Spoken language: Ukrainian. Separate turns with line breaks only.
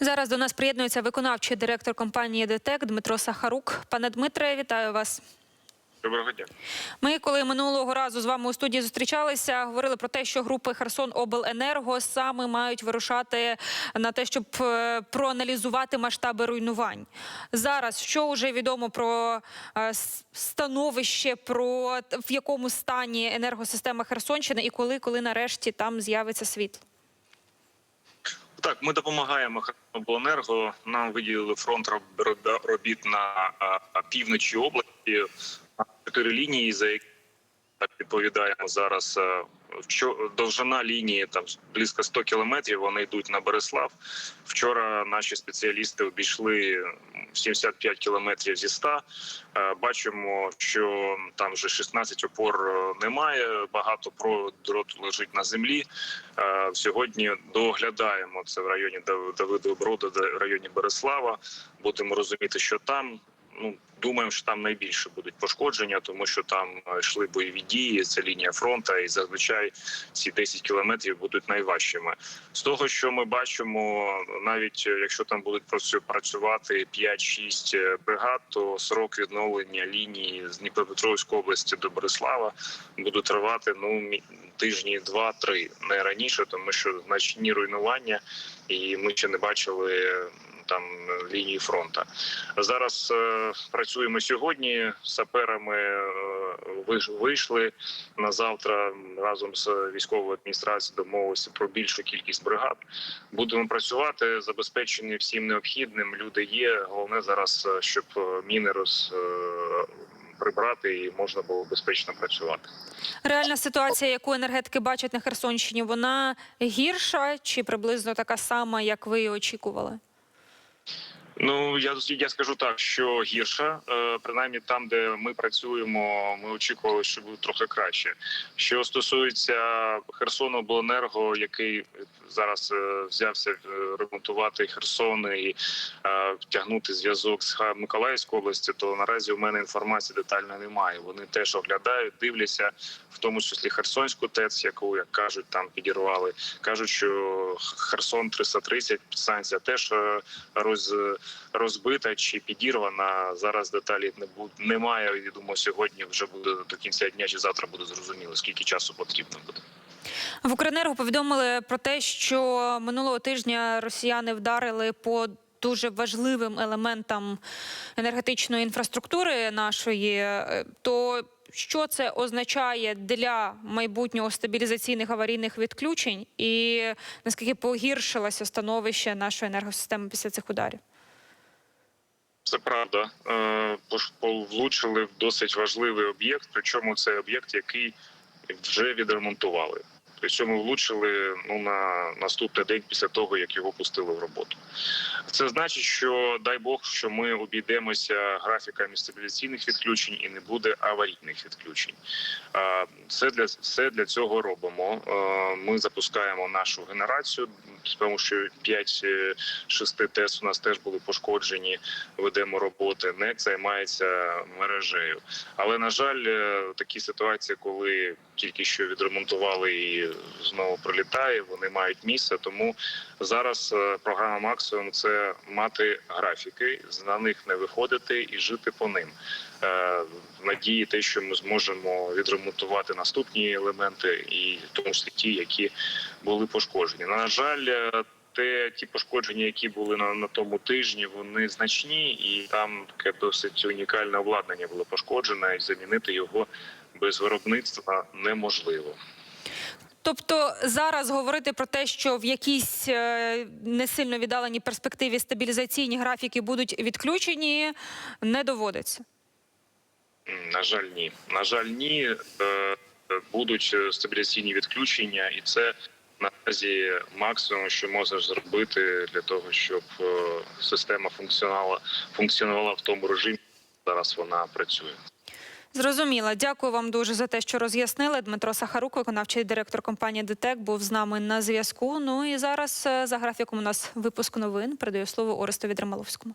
Зараз до нас приєднується виконавчий директор компанії ДТЕК Дмитро Сахарук. Пане Дмитре, вітаю вас.
Доброго дня.
Ми, коли минулого разу з вами у студії зустрічалися, говорили про те, що групи Херсон Обленерго саме мають вирушати на те, щоб е, проаналізувати масштаби руйнувань. Зараз що вже відомо про е, становище, про в якому стані енергосистема Херсонщини і коли, коли нарешті там з'явиться світло?
Так, ми допомагаємо Хабленерго. Нам виділили фронт роб- роб- робіт на півночі області на чотири лінії, за які відповідаємо зараз. Довжина лінії там близько 100 кілометрів. Вони йдуть на Береслав. Вчора наші спеціалісти обійшли 75 кілометрів зі 100. Е, Бачимо, що там вже 16 опор е, немає. Багато дроту лежить на землі. Е, Сьогодні доглядаємо це в районі Дав- Брода, в районі Береслава. Будемо розуміти, що там. Ну думаємо, що там найбільше будуть пошкодження, тому що там е, йшли бойові дії. Це лінія фронту, і зазвичай ці 10 кілометрів будуть найважчими. З того, що ми бачимо, навіть е, якщо там будуть працю- працювати 5-6 е, бригад, то срок відновлення лінії з Дніпропетровської області до Борислава буде тривати ну тижні два-три, не раніше, тому що значні руйнування, і ми ще не бачили. Там лінії фронту зараз е, працюємо сьогодні. Саперами е, вийшли на завтра разом з військовою адміністрацією домовилися про більшу кількість бригад. Будемо працювати, забезпечені всім необхідним. Люди є. Головне зараз, е, щоб е, міни роз е, прибрати і можна було безпечно працювати.
Реальна ситуація, яку енергетики бачать на Херсонщині, вона гірша чи приблизно така сама, як ви очікували?
Ну я я скажу так, що гірше, е, принаймні там, де ми працюємо, ми очікували, що буде трохи краще. Що стосується Херсону Обленерго, який зараз е, взявся е, ремонтувати Херсон і е, втягнути зв'язок з Миколаївською областю, то наразі у мене інформації детально немає. Вони теж оглядають, дивляться, в тому числі Херсонську ТЕЦ, яку як кажуть, там підірвали. кажуть, що Херсон 330 станція теж роз розбита чи підірвана. Зараз деталі не бу- немає. Я думаю, сьогодні вже буде до кінця дня чи завтра буде зрозуміло, скільки часу потрібно буде.
В Укренерго повідомили про те, що минулого тижня росіяни вдарили по дуже важливим елементам енергетичної інфраструктури нашої. Е, То що це означає для майбутнього стабілізаційних аварійних відключень, і наскільки погіршилося становище нашої енергосистеми після цих ударів?
Це правда. Е, влучили в досить важливий об'єкт. Причому це об'єкт, який вже відремонтували. Причому влучили ну на наступний день після того, як його пустили в роботу. Це значить, що дай Бог, що ми обійдемося графіками стабіляційних відключень і не буде аварійних відключень. Все для все для цього робимо. Ми запускаємо нашу генерацію, тому що 5-6 ТЕС у нас теж були пошкоджені. Ведемо роботи. НЕК займається мережею. Але на жаль, е, такі ситуації, коли тільки що відремонтували і знову прилітає, вони мають місце. Тому зараз е, програма максимум це мати графіки, на них не виходити і жити по ним. Е, в надії те, що ми зможемо відремонтувати наступні елементи, і в тому числі ті, які були пошкоджені. На жаль, е, те ті пошкодження, які були на, на тому тижні, вони значні, і там таке досить унікальне обладнання було пошкоджене, і замінити його без виробництва неможливо.
Тобто зараз говорити про те, що в якійсь е, не сильно віддаленій перспективі стабілізаційні графіки будуть відключені, не доводиться.
На жаль, ні. На жаль, ні. Е, е, Будуть стабіляційні відключення, і це наразі максимум, що можна зробити для того, щоб система функціонувала функціонувала в тому режимі. Зараз вона працює.
Зрозуміла. Дякую вам дуже за те, що роз'яснили. Дмитро Сахарук, виконавчий директор компанії ДТЕК, був з нами на зв'язку. Ну і зараз е, за графіком у нас випуск новин. Передаю слово Орестові Дремаловському.